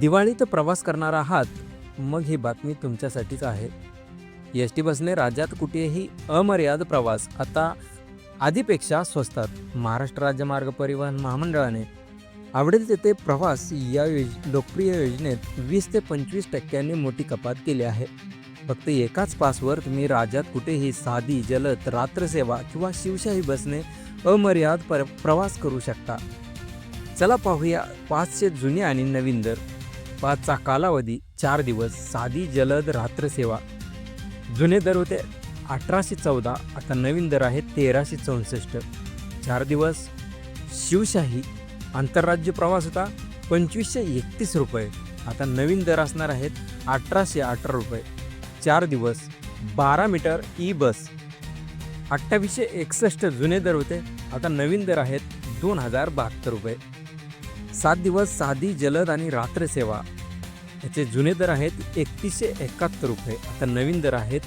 दिवाळीत प्रवास करणार आहात मग ही बातमी तुमच्यासाठीच आहे. एस टी बसने राज्यात कुठेही अमर्याद प्रवास आता आधीपेक्षा स्वस्तात महाराष्ट्र राज्य मार्ग परिवहन महामंडळाने आवडेल तेथे प्रवास या योज लोकप्रिय योजनेत वीस ते पंचवीस टक्क्यांनी मोठी कपात केली आहे. फक्त एकाच पासवर तुम्ही राज्यात कुठेही साधी जलद रात्रसेवा किंवा शिवशाही बसने अमर्याद पर प्रवास करू शकता. चला पाहूया पाचशे जुने आणि नवीन दर. पाचचा कालावधी चार दिवस साधी जलद रात्रसेवा जुने दर होते अठराशे चौदा आता नवीन दर आहे तेराशे चौसष्ट. चार दिवस शिवशाही आंतरराज्य प्रवास होता पंचवीसशे एकतीस रुपये आता नवीन दर असणार आहेत अठराशे अठरा रुपये. चार दिवस बारा मीटर ई बस अठ्ठावीसशे एकसष्ट जुने दर होते आता नवीन दर आहेत दोन हजार बहात्तर रुपये. सात दिवस साधी जलद आणि रात्रसेवा याचे जुने दर आहेत एकतीसशे एकाहत्तर रुपये. आता नवीन दर आहेत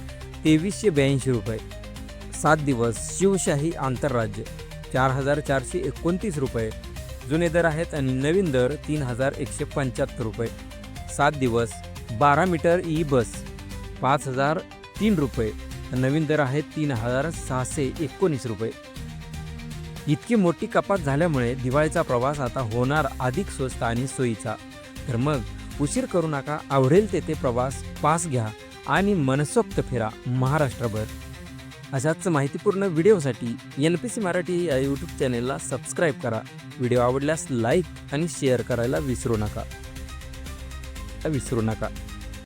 तेवीसशे ब्याऐंशी रुपये. सात दिवस शिवशाही आंतरराज्य चार हजार चारशे एकोणतीस रुपये. जुने दर आहेत आणि नवीन दर तीन हजार एकशे पंच्याहत्तर रुपये. सात दिवस बारा मीटर ई बस पाच हजार तीन रुपये. नवीन दर आहेत तीन हजार सहाशे एकोणीस रुपये. इतकी मोठी कपात झाल्यामुळे दिवाळीचा प्रवास आता होणार अधिक स्वस्त आणि सोयीचा. तर मग उशीर करू नका आवडेल तेथे प्रवास पास घ्या आणि मनसोक्त फिरा महाराष्ट्रभर. अशाच माहितीपूर्ण व्हिडिओसाठी एन पी सी मराठी या यूट्यूब चॅनेलला सबस्क्राईब करा. व्हिडिओ आवडल्यास लाईक आणि शेअर करायला विसरू नका. विसरू नका.